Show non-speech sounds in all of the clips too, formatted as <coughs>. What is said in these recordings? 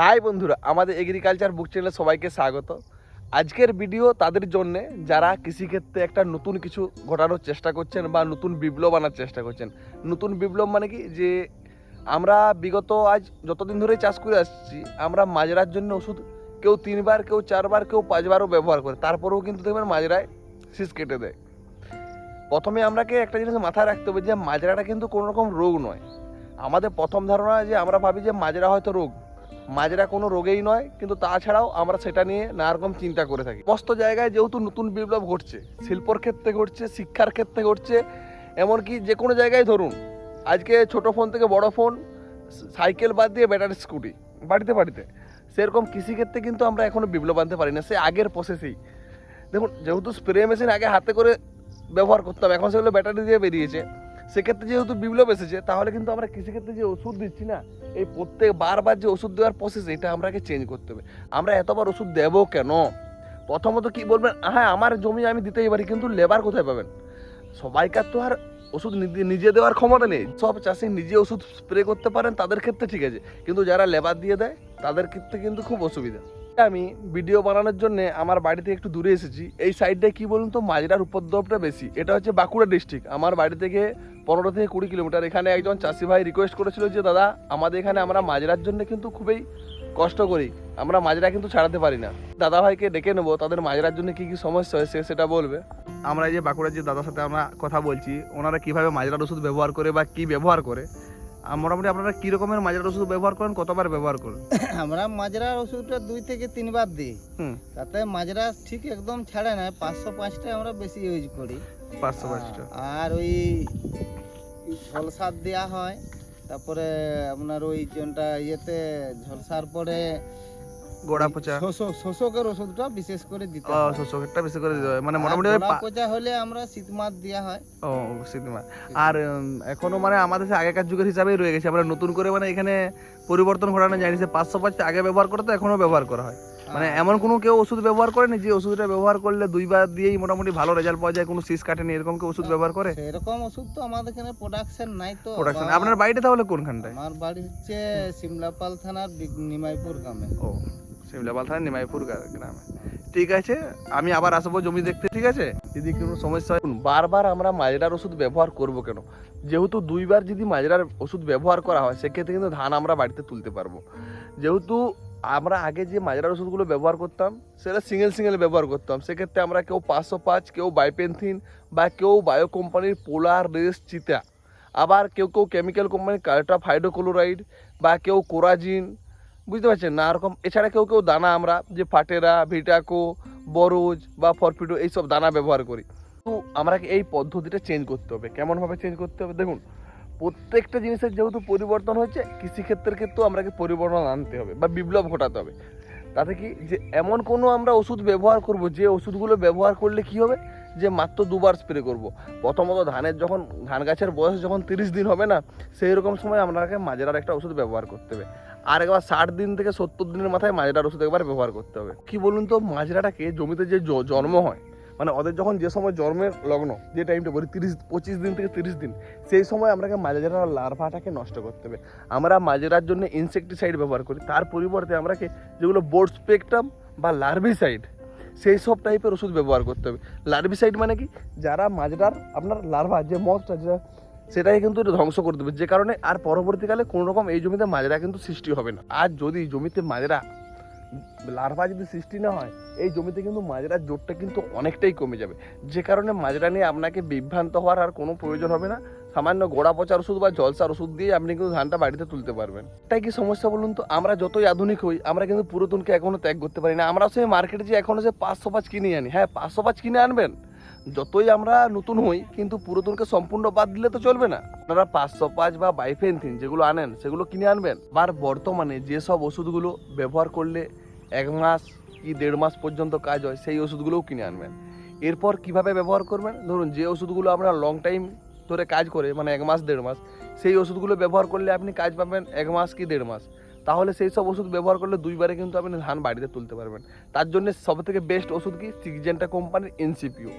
High বন্ধুরা, আমাদের agriculture বুক চ্যানেলে সবাইকে স্বাগত। আজকের ভিডিও তাদের জন্য যারা কৃষিক্ষেত্রে একটা নতুন কিছু ঘটানোর চেষ্টা করছেন বা নতুন বিপ্লব আনার চেষ্টা করছেন। নতুন বিপ্লব মানে কি? যে আমরা বিগত আজ যতদিন ধরে চাষ করে আসছি, আমরা মাজরার জন্য ওষুধ কেউ তিনবার, কেউ চারবার, কেউ পাঁচবারও ব্যবহার করে। তারপরেও কিন্তু দেখবেন মাজরায় শীষ কেটে দেয়। প্রথমে আমরাকে একটা জিনিস মাথায় রাখতে হবে যে, মাজরাটা কিন্তু কোনো রকম রোগ নয়। আমাদের প্রথম ধারণা যে, আমরা ভাবি যে, মাজরা হয়তো রোগ। মাজরা কোনো রোগেই নয়, কিন্তু তাছাড়াও আমরা সেটা নিয়ে নানা রকম চিন্তা করে থাকি। সমস্ত জায়গায় যেহেতু নতুন বিপ্লব ঘটছে, শিল্পর ক্ষেত্রে ঘটছে, শিক্ষার ক্ষেত্রে ঘটছে, এমনকি যে কোনো জায়গায় ধরুন, আজকে ছোট ফোন থেকে বড় ফোন, সাইকেল বাদ দিয়ে ব্যাটারি স্কুটি, বাড়িতে বাড়িতে, সেরকম কৃষিক্ষেত্রে কিন্তু আমরা এখনও বিপ্লব আনতে পারি না, সে আগের প্রসেসেই দেখুন, যেহেতু স্প্রে মেশিন আগে হাতে করে ব্যবহার করতাম, এখন সেগুলো ব্যাটারি দিয়ে বেরিয়েছে। সেক্ষেত্রে যেহেতু বিপ্লব এসেছে, তাহলে কিন্তু আমরা কৃষিক্ষেত্রে যে ওষুধ দিচ্ছি না, এই প্রত্যেক বারবার যে ওষুধ দেওয়ার প্রসেস এটা আমরাকে চেঞ্জ করতে হবে। আমরা এতবার ওষুধ দেবো কেন? প্রথমত কি বলবেন হ্যাঁ আমার জমি আমি দিতেই পারি, কিন্তু লেবার কোথায় পাবেন? সবাইকার তো আর ওষুধ নিজে- দেওয়ার ক্ষমতা নেই। সব চাষি নিজে ওষুধ স্প্রে করতে পারেন, তাদের ক্ষেত্রে ঠিক আছে। কিন্তু যারা লেবার দিয়ে দেয়, তাদের ক্ষেত্রে কিন্তু খুব অসুবিধা। আমি ভিডিও বানানোর জন্য আমার বাড়িতে একটু দূরে এসেছি। এই সাইডটায় কি বলুন তো মাজরার উপদ্রবটা বেশি। এটা হচ্ছে বাঁকুড়া ডিস্ট্রিক্ট আমার বাড়ি থেকে পনেরো থেকে কুড়ি কিলোমিটার। এখানে একজন চাষি ভাই রিকোয়েস্ট করেছিল যে দাদা আমাদের এখানে আমরা মাজরার জন্য কিন্তু খুবই কষ্ট করি। আমরা মাজরা কিন্তু ছাড়াতে পারি না। দাদা ভাইকে ডেকে নেব তাদের মাজরার জন্য কি কি সমস্যা হয় সে সেটা বলবে? আমরা এই যে বাঁকুড়ার যে দাদার সাথে আমরা কথা বলছি ওনারা কীভাবে মাজরার ওষুধ ব্যবহার করে বা কি ব্যবহার করে? আর মোটামুটি আপনারা কি রকমের মাজরার ওষুধ ব্যবহার করেন কতবার ব্যবহার করেন? <coughs> আমরা মাজরার ওষুধটা দুই থেকে তিনবার দিই। হুম। তাতে মাজরা ঠিক একদম ছাড়ে না পাঁচশো পাঁচটা আমরা বেশি ইউজ করি। পাঁচশো পাঁচটা। আর ওই ঝলসার দেওয়া হয়। তারপরে আপনার ওই জনটা ইয়েতে ঝলসার পরে গোড়া পচা। শোষক শোষকের ওষুধটা বিশেষ করে দিতে হয়। শস্যটা বেশি করে দিতে হয়। মানে মোটামুটি পচা হলে আমরা শীত মাছ দেওয়া হয়। ও শীতমা আর এখনও মানে আমাদের সে আগেকার যুগের হিসাবেই রয়ে গেছে। আমরা নতুন করে মানে এখানে পরিবর্তন ঘটানো যায়নি যে পাঁচশো পাঁচটা আগে ব্যবহার করতে এখনও ব্যবহার করা হয়। মানে এমন কোনো কেউ ওষুধ ব্যবহার করেনি যে ওষুধটা ব্যবহার করলে দুইবার দিয়েই মোটামুটি ভালো রেজাল্ট পাওয়া যায় কোনো শীষ কাটেনি এরকম কেউ ওষুধ ব্যবহার করে? এরকম ওষুধ তো আমাদের এখানে প্রোডাকশন নাই তো প্রোডাকশন আপনার বাড়িটা তাহলে কোনখানটায়? আমার বাড়ি হচ্ছে সিমলাপাল থানার নিমাইপুর গ্রামে। ও সিমলাপাল থানার নিমাইপুর গ্রামে। ঠিক আছে আমি আবার আসব জমি দেখতে ঠিক আছে? যদি কোনো সমস্যা হয় বারবার আমরা মাজরার ওষুধ ব্যবহার করব কেন? যেহেতু দুইবার যদি মাজরার ওষুধ ব্যবহার করা হয় সেক্ষেত্রে কিন্তু ধান আমরা বাড়িতে তুলতে পারব। যেহেতু আমরা আগে যে মাজরার ওষুধগুলো ব্যবহার করতাম, সেটা সিঙ্গেল সিঙ্গেল ব্যবহার করতাম। সেক্ষেত্রে আমরা কেউ পাঁচশো পাঁচ, কেউ বাইপেন্থিন বা কেউ বায়ো কোম্পানির পোলার রেস চিতা। আবার কেউ কেউ কেমিক্যাল কোম্পানির কার্টা ফাইডোক্লোরাইড বা কেউ কোরাজিন বুঝতে পারছেন? না, এরকম এছাড়া কেউ কেউ দানা আমরা, যে ফাটেরা, ভিটাকো, বরোজ বা ফরফিডো, এইসব দানা ব্যবহার করি। তো আমরা এই পদ্ধতিটা চেঞ্জ করতে হবে। কেমনভাবে চেঞ্জ করতে হবে? দেখুন প্রত্যেকটা জিনিসের যেহেতু পরিবর্তন হচ্ছে কৃষিক্ষেত্রের ক্ষেত্রেও আমাকে পরিবর্তন আনতে হবে বা বিপ্লব ঘটাতে হবে। তাতে কি যে এমন কোনো আমরা ওষুধ ব্যবহার করব, যে ওষুধগুলো ব্যবহার করলে কি হবে? যে মাত্র দুবার স্প্রে করব। প্রথমত ধানের যখন, ধান গাছের বয়স যখন তিরিশ দিন হবে না, সেই রকম সময় আপনাকে মাজরার একটা ওষুধ ব্যবহার করতে হবে। আর একবার ষাট দিন থেকে সত্তর দিনের মাথায় মাজরার ওষুধ একবার ব্যবহার করতে হবে। কি বলুন তো, মাজরাটাকে জমিতে যে জন্ম হয় মানে ওদের যখন যে সময় জন্মের লগ্ন, যে টাইমটা বলি তিরিশ, পঁচিশ দিন থেকে তিরিশ দিন, সেই সময় আমরাকে মাজরার লার্ভাটাকে নষ্ট করতে হবে। আমরা মাজরার জন্য ইনসেকটিসাইড ব্যবহার করি। তার পরিবর্তে আমরাকে যেগুলো বোর্ড স্পেকট্রাম বা লার্ভিসাইড সেই সব টাইপের ওষুধ ব্যবহার করতে হবে। লার্ভিসাইড মানে কি? যারা মাজরার আপনার লার্ভা যে মদটা যেটা সেটাই কিন্তু ধ্বংস করে দেবে। যে কারণে আর পরবর্তীকালে কোনো রকম এই জমিতে মাজরা কিন্তু সৃষ্টি হবে না। আর যদি জমিতে মাজরা লার্ভা যদি সৃষ্টি না হয়, এই জমিতে কিন্তু মাজরার জোরটা কিন্তু অনেকটাই কমে যাবে। যে কারণে মাজরা নিয়ে আপনাকে বিভ্রান্ত হওয়ার আর কোনো প্রয়োজন হবে না। সামান্য গোড়া পচার ওষুধ বা জলসার ওষুধ দিয়ে আপনি কিন্তু ধানটা বাড়িতে তুলতে পারবেন। এটাই কি সমস্যা বলুন তো? আমরা যতই আধুনিক হই, আমরা কিন্তু পুরাতনকে এখনও ত্যাগ করতে পারি না। আমরা সেই মার্কেটে যে এখনও যে পাঁচশো পাঁচ কিনে আনি। হ্যাঁ পাঁচশো পাঁচ কিনে আনবেন। যতই আমরা নতুন হই, কিন্তু পুরাতনকে সম্পূর্ণ বাদ দিলে তো চলবে না। আপনারা পাঁচশো পাঁচ বা বাইফেনথিন যেগুলো আনেন, সেগুলো কিনে আনবেন। আর বর্তমানে যেসব ওষুধগুলো ব্যবহার করলে এক মাস কি দেড় মাস পর্যন্ত কাজ হয়, সেই ওষুধগুলোও কিনে আনবেন। এরপর কীভাবে ব্যবহার করবেন? ধরুন, যে ওষুধগুলো আপনার লং টাইম ধরে কাজ করে মানে এক মাস, দেড় মাস, সেই ওষুধগুলো ব্যবহার করলে আপনি কাজ পাবেন এক মাস কি দেড় মাস। তাহলে সেই সব ওষুধ ব্যবহার করলে দুইবারে কিন্তু আপনি ধান বাড়িতে তুলতে পারবেন। তার জন্য সব থেকে বেস্ট ওষুধ কি? সিগজেন্টা কোম্পানির এনসিপিও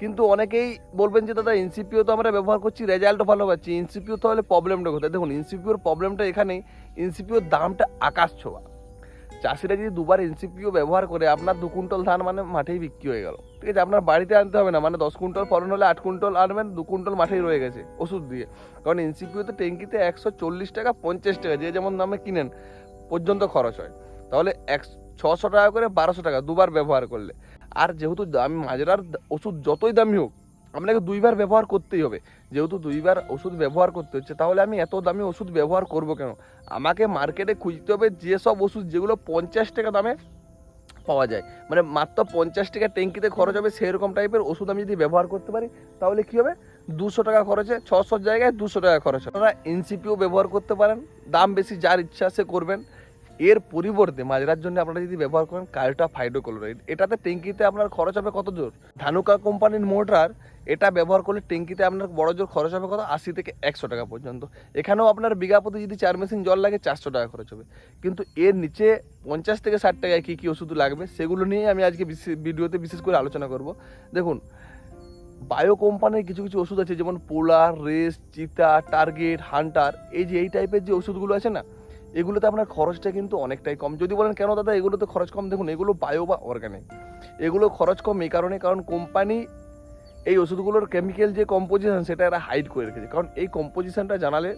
কিন্তু অনেকেই বলবেন যে, দাদা এনসিপিও তো আমরা ব্যবহার করছি রেজাল্টও ভালো পাচ্ছি। এনসিপিও তাহলে প্রবলেমটা কোথায়? দেখুন এনসিপিওর প্রবলেমটা এখানেই। এনসিপিওর দামটা আকাশ ছোঁয়া। চাষিরা যদি দুবার এনসিপিও ব্যবহার করে, আপনার দু কুইন্টাল ধান মানে মাঠেই বিক্রি হয়ে গেল। ঠিক আছে, আপনার বাড়িতে আনতে হবে না মানে দশ কুইন্টাল ফলন হলে আট কুইন্টাল আনবেন, দু কুইন্টাল মাঠেই রয়ে গেছে ওষুধ দিয়ে। কারণ এনসিপিওতে ট্যাঙ্কিতে একশো চল্লিশ টাকা পঞ্চাশ টাকা, যে যেমন দামে কিনেন পর্যন্ত খরচ হয়। তাহলে এক, ছশো টাকা করে বারোশো টাকা দুবার ব্যবহার করলে। আর যেহেতু দামি মাজরার ওষুধ যতই দামি হোক আপনাকে দুইবার ব্যবহার করতেই হবে। যেহেতু দুইবার ওষুধ ব্যবহার করতে হচ্ছে, তাহলে আমি এত দামি ওষুধ ব্যবহার করব কেন? আমাকে মার্কেটে খুঁজতে হবে যেসব ওষুধ যেগুলো পঞ্চাশ টাকা দামে পাওয়া যায়। মানে মাত্র পঞ্চাশ টাকা ট্যাঙ্কিতে খরচ হবে সেরকম টাইপের ওষুধ আমি যদি ব্যবহার করতে পারি, তাহলে কী হবে? দুশো টাকা খরচে, ছশো জায়গায় দুশো টাকা খরচ হবে। আপনারা এনসিপিও ব্যবহার করতে পারেন, দাম বেশি যার ইচ্ছা সে করবেন। এর পরিবর্তে মাজরার জন্য আপনারা যদি ব্যবহার করেন কার্টা ফাইডোক্লোরাইড এটাতে ট্যাঙ্কিতে আপনার খরচ হবে কত জোর? ধানুকা কোম্পানির মোটর এটা ব্যবহার করলে ট্যাঙ্কিতে আপনার বড় জোর খরচ হবে কত? আশি থেকে একশো টাকা পর্যন্ত। এখানেও আপনার বিঘা প্রতি যদি চার মেশিন জল লাগে, চারশো টাকা খরচ হবে। কিন্তু এর নিচে পঞ্চাশ থেকে ষাট টাকায় কী কী ওষুধ লাগবে, সেগুলো নিয়ে আমি আজকে ভিডিওতে বিশেষ করে আলোচনা করব। দেখুন, বায়ো কোম্পানির কিছু কিছু ওষুধ আছে, যেমন পোলার, রেস, চিতা, টার্গেট, হান্টার। এই যে, এই টাইপের যে ওষুধগুলো আছে না, এগুলোতে আপনার খরচটা কিন্তু অনেকটাই কম। যদি বলেন, কেন দাদা, এগুলোতে খরচ কম? দেখুন, এগুলো বায়ো বা অর্গানিক। এগুলো খরচ কম এই কারণে, কারণ কোম্পানি এই ওষুধগুলোর কেমিক্যাল যে কম্পোজিশন সেটা এরা হাইড করে রেখেছে। কারণ এই কম্পোজিশনটা জানালে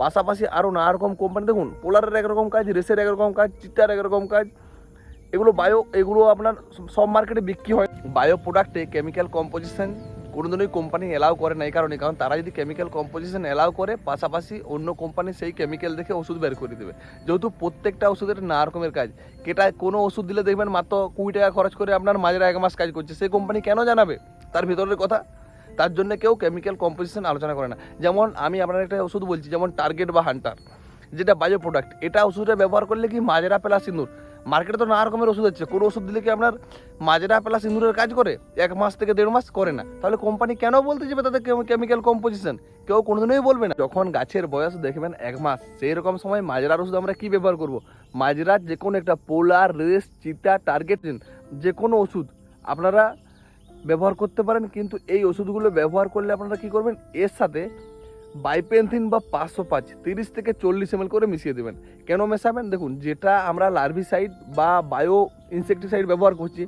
পাশাপাশি আরও নানা রকম কোম্পানি দেখুন পোলারের একরকম কাজ রেসের একরকম কাজ চিত্তার একরকম কাজ, এগুলো বায়ো এগুলো আপনার সব মার্কেটে বিক্রি হয়। বায়ো প্রোডাক্টে কেমিক্যাল কম্পোজিশন কোনোদিনই কোম্পানি এলাও করে না এই কারণে, কারণ তারা যদি কেমিক্যাল কম্পোজিশন এলাও করে, পাশাপাশি অন্য কোম্পানি সেই কেমিক্যাল দেখে ওষুধ বের করে দেবে। যেহেতু প্রত্যেকটা ওষুধের নানা রকমের কাজ কেটা কোনো ওষুধ দিলে দেখবেন মাত্র কুড়ি টাকা খরচ করে আপনার মাঝেরা এক মাস কাজ করছে। সেই কোম্পানি কেন জানাবে? তার ভিতরের কথা, তার জন্য কেউ কেমিক্যাল কম্পোজিশন আলোচনা করে না। যেমন আমি আপনার একটা ওষুধ বলছি, যেমন টার্গেট বা হান্টার যেটা বায়ো প্রোডাক্ট এটা ওষুধটা ব্যবহার করলে কি মাজেরা পেলা সিঁদুর? মার্কেটে তো নানা রকমের ওষুধ আছে, কোনো ওষুধ দিলে কি আপনার মাজেরা পেলা সিঁদুরের কাজ করে? এক মাস থেকে দেড় মাস করে না। তাহলে কোম্পানি কেন বলতে যাবে তাদের কেমিক্যাল কম্পোজিশন কেউ কোনোদিনই বলবে না। যখন গাছের বয়স দেখবেন এক মাস সেই রকম সময় মাজরার ওষুধ আমরা কি ব্যবহার করব? মাজরার যে কোনো একটা পোলার রেস, চিতা টার্গেট যে কোনো ওষুধ, আপনারা ব্যবহার করতে পারেন, কিন্তু এই ওষুধগুলো ব্যবহার করলে আপনারা কি করবেন? এর সাথে বাইপেন্থিন বা পাঁচশো পাঁচ তিরিশ থেকে চল্লিশ এমএল করে মিশিয়ে দেবেন। কেন মেশাবেন? দেখুন, যেটা আমরা লার্ভিসাইড বা বায়ো ইনসেকটিসাইড ব্যবহার করছি,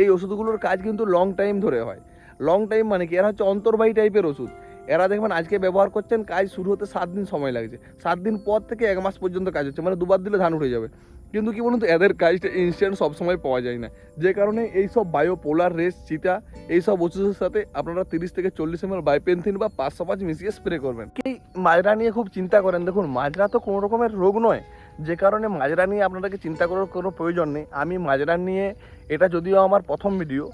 এই ওষুধগুলোর কাজ কিন্তু লং টাইম ধরে হয়। লং টাইম মানে কি? এরা হচ্ছে অন্তর্বাহী টাইপের ওষুধ। এরা দেখবেন, আজকে ব্যবহার করছেন, কাজ শুরু হতে সাত দিন সময় লাগছে। সাত দিন পর থেকে এক মাস পর্যন্ত কাজ হচ্ছে মানে দুবার দিলে ধান উঠে যাবে। কিন্তু কি বলুন তো, এদের কাজটা ইনস্ট্যান্ট সবসময় পাওয়া যায় না। যে কারণে এই সব বায়ো পোলার রেস চিতা এই সব ওষুধের সাথে আপনারা তিরিশ থেকে চল্লিশ এমএল বাইপেন্থিন বা পাঁচশো পাঁচ মিশিয়ে স্প্রে করবেন। এই মাজরা নিয়ে খুব চিন্তা করেন। দেখুন মাজরা তো কোনো রকমের রোগ নয়। যে কারণে মাজরা নিয়ে আপনাদেরকে চিন্তা করার কোনো প্রয়োজন নেই। আমি মাজরা নিয়ে, এটা যদিও আমার প্রথম ভিডিও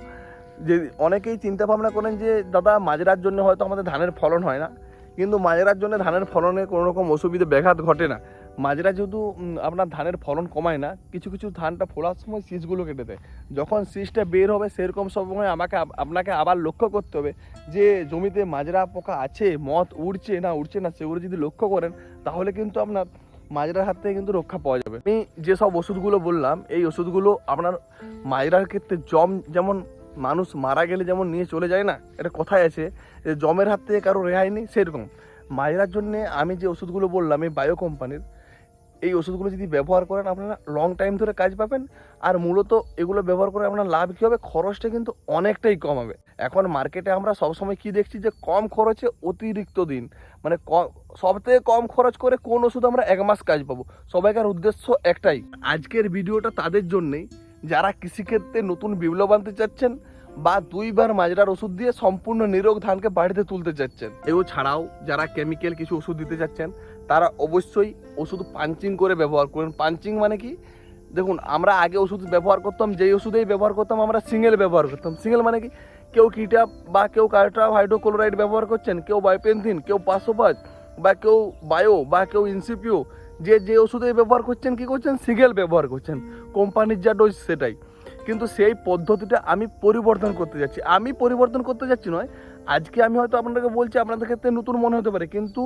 যে অনেকেই চিন্তা ভাবনা করেন যে, দাদা মাজরার জন্য হয়তো আমাদের ধানের ফলন হয় না। কিন্তু মাজরার জন্য ধানের ফলনে কোনো রকম অসুবিধা, ব্যাঘাত ঘটে না। মাজরা যেহেতু আপনার ধানের ফলন কমায় না, কিছু কিছু ধানটা ফোলার সময় শীষগুলো কেটে দেয়। যখন শীষটা বের হবে সেরকম সময় আমাকে আপনাকে আবার লক্ষ্য করতে হবে যে, জমিতে মাজরা পোকা আছে, মদ উড়ছে না উড়ছে না সেগুলো যদি লক্ষ্য করেন, তাহলে কিন্তু আপনার মাজরার হাত থেকে কিন্তু রক্ষা পাওয়া যাবে। আমি যেসব ওষুধগুলো বললাম, এই ওষুধগুলো আপনার মাজরার ক্ষেত্রে জম, যেমন মানুষ মারা গেলে যেমন নিয়ে চলে যায় না, এটা কথায় আছে জমের হাত থেকে কারও রেহাই নেই, সেরকম। মাজরার জন্যে আমি যে ওষুধগুলো বললাম, এই বায়ো কোম্পানির এই ওষুধগুলো যদি ব্যবহার করেন, আপনারা লং টাইম ধরে কাজ পাবেন। আর মূলত এগুলো ব্যবহার করে আপনার লাভ কী হবে? খরচটা কিন্তু অনেকটাই কম হবে। এখন মার্কেটে আমরা সবসময় কি দেখছি যে, কম খরচে অতিরিক্ত দিন। মানে সব থেকে কম খরচ করে কোন ওষুধ আমরা এক মাস কাজ পাবো? সবাইকার উদ্দেশ্য একটাই। আজকের ভিডিওটা তাদের জন্যেই। যারা কৃষিক্ষেত্রে নতুন বিপ্লব আনতে চাচ্ছেন বা দুইবার মাজরার ওষুধ দিয়ে সম্পূর্ণ নিরোগ ধানকে বাড়িতে তুলতে চাচ্ছেন। এও ছাড়াও যারা কেমিক্যাল কিছু ওষুধ দিতে চাচ্ছেন, তারা অবশ্যই ওষুধ পাঞ্চিং করে ব্যবহার করুন। পাঞ্চিং মানে কি? দেখুন, আমরা আগে ওষুধ ব্যবহার করতাম, যেই ওষুধেই ব্যবহার করতাম, আমরা সিঙ্গেল ব্যবহার করতাম। সিঙ্গেল মানে কি? কেউ কিটা বা কেউ কার্টা হাইড্রোক্লোরাইড ব্যবহার করছেন, কেউ বাইপেন্থিন, কেউ পাঁচশো পাঁচ বা কেউ বায়ো বা কেউ ইনসিপিও। যে যে ওষুধে ব্যবহার করছেন, কি করছেন? সিঙ্গেল ব্যবহার করছেন। কোম্পানির যা ডোজ সেটাই। কিন্তু সেই পদ্ধতিটা আমি পরিবর্তন করতে যাচ্ছি। আমি পরিবর্তন করতে যাচ্ছি নয়, আজকে আমি হয়তো আপনাদেরকে বলছি, আপনাদের ক্ষেত্রে নতুন মনে হতে পারে, কিন্তু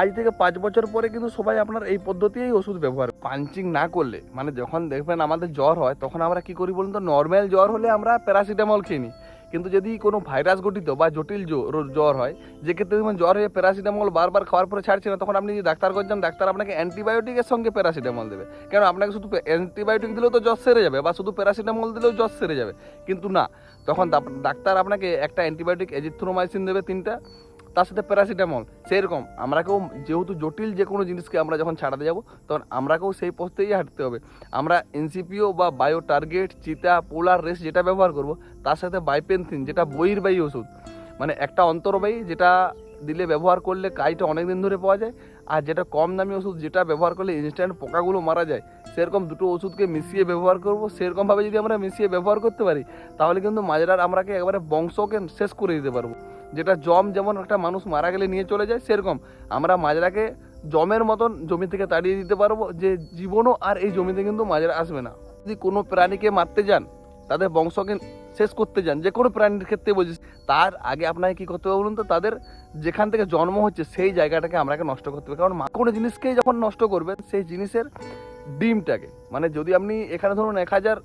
আজ থেকে পাঁচ বছর পরে কিন্তু সবাই আপনার এই পদ্ধতিই ওষুধ ব্যবহার পাঞ্চিং না করলে মানে যখন দেখবেন আমাদের জ্বর হয়, তখন আমরা কি করি বলুন তো? নর্মাল জ্বর হলে আমরা প্যারাসিটামল খেয়ে নিই। কিন্তু যদি কোনো ভাইরাস গঠিত বা জটিল জ্বর হয়, যেক্ষেত্রে ক্ষেত্রে দেখবেন জ্বর হয়ে প্যারাসিটামল বারবার খাওয়ার পরে ছাড়ছে না, তখন আপনি যদি ডাক্তার করছেন, ডাক্তার আপনাকে অ্যান্টিবায়োটিকের সঙ্গে প্যারাসিটামল দেবে। কেন? আপনাকে শুধু অ্যান্টিবায়োটিক দিলেও তো জ্বর সেরে যাবে বা শুধু প্যারাসিটামল দিলেও জ্বর সেরে যাবে। কিন্তু না, তখন ডাক্তার আপনাকে একটা অ্যান্টিবায়োটিক এজিথ্রোমাইসিন দেবে তিনটা। তার সাথে প্যারাসিটামল সেরকম আমরাকেও যেহেতু জটিল যে কোনো জিনিসকে আমরা যখন ছাড়াতে যাব, তখন আমরাকেও সেই পথেই হাঁটতে হবে। আমরা এনসিপিও বা বায়ো টার্গেট চিতা, পোলার রেস যেটা ব্যবহার করব, তার সাথে বাইপেনথিন, যেটা বহির্বাহী ওষুধ। মানে একটা অন্তর্বাহী যেটা দিলে ব্যবহার করলে কাজটা অনেক দিন ধরে পাওয়া যায়, আর যেটা কম দামি ওষুধ যেটা ব্যবহার করলে ইনস্ট্যান্ট পোকাগুলো মারা যায়, সেরকম দুটো ওষুধকে মিশিয়ে ব্যবহার করব, সেরকমভাবে যদি আমরা মিশিয়ে ব্যবহার করতে পারি, তাহলে কিন্তু মাজরার আমরাকে একবারে বংশকে শেষ করে দিতে পারব। যেটা জম যেমন একটা মানুষ মারা গেলে নিয়ে চলে যায়, সেরকম আমরা মাজরাকে জমের মতন জমি থেকে তাড়িয়ে দিতে পারব যে জীবনও আর এই জমিতে কিন্তু মাজরা আসবে না। যদি কোনো প্রাণীকে মারতে যান, তাদের বংশকে শেষ করতে যান, যে কোনো প্রাণীর ক্ষেত্রে বলছি, তার আগে আপনাকে কী করতে হবে বলুন তো? তাদের যেখান থেকে জন্ম হচ্ছে, সেই জায়গাটাকে আমরাকে নষ্ট করতে হবে। কারণ কোনো জিনিসকেই যখন নষ্ট করবেন, সেই জিনিসের ডিমটাকে। মানে যদি আপনি এখানে ধরুন এক হাজার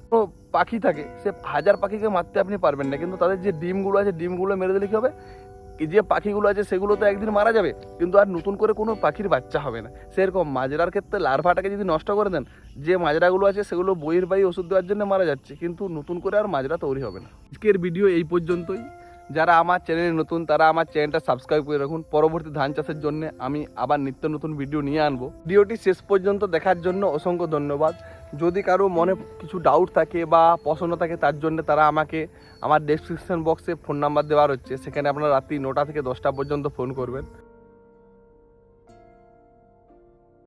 পাখি থাকে, সে হাজার পাখিকে মারতে আপনি পারবেন না। কিন্তু তাদের যে ডিমগুলো আছে, ডিমগুলো মেরে দিলে কী হবে? যে পাখিগুলো আছে, সেগুলো তো একদিন মারা যাবে। কিন্তু আর নতুন করে কোনো পাখির বাচ্চা হবে না। সেরকম মাজরার ক্ষেত্রে লার্ভাটাকে যদি নষ্ট করে দেন, যে মাজরাগুলো আছে, সেগুলো বহির্বাহী ওষুধ দেওয়ার জন্য মারা যাচ্ছে। কিন্তু নতুন করে আর মাজরা তৈরি হবে না। আজকের ভিডিও এই পর্যন্তই। যারা আমার চ্যানেলে নতুন, তারা আমার চ্যানেলটা সাবস্ক্রাইব করে রাখুন। পরবর্তী ধান চাষের জন্য আমি আবার নিত্য নতুন ভিডিও নিয়ে আনব। ভিডিওটি শেষ পর্যন্ত দেখার জন্য অসংখ্য ধন্যবাদ। যদি কারও মনে কিছু ডাউট থাকে বা পছন্দ থাকে, তার জন্য তারা আমাকে আমার ডেসক্রিপশন বক্সে ফোন নাম্বার দেওয়ার হচ্ছে সেখানে আপনারা রাত্রি নটা থেকে দশটা পর্যন্ত ফোন করবেন।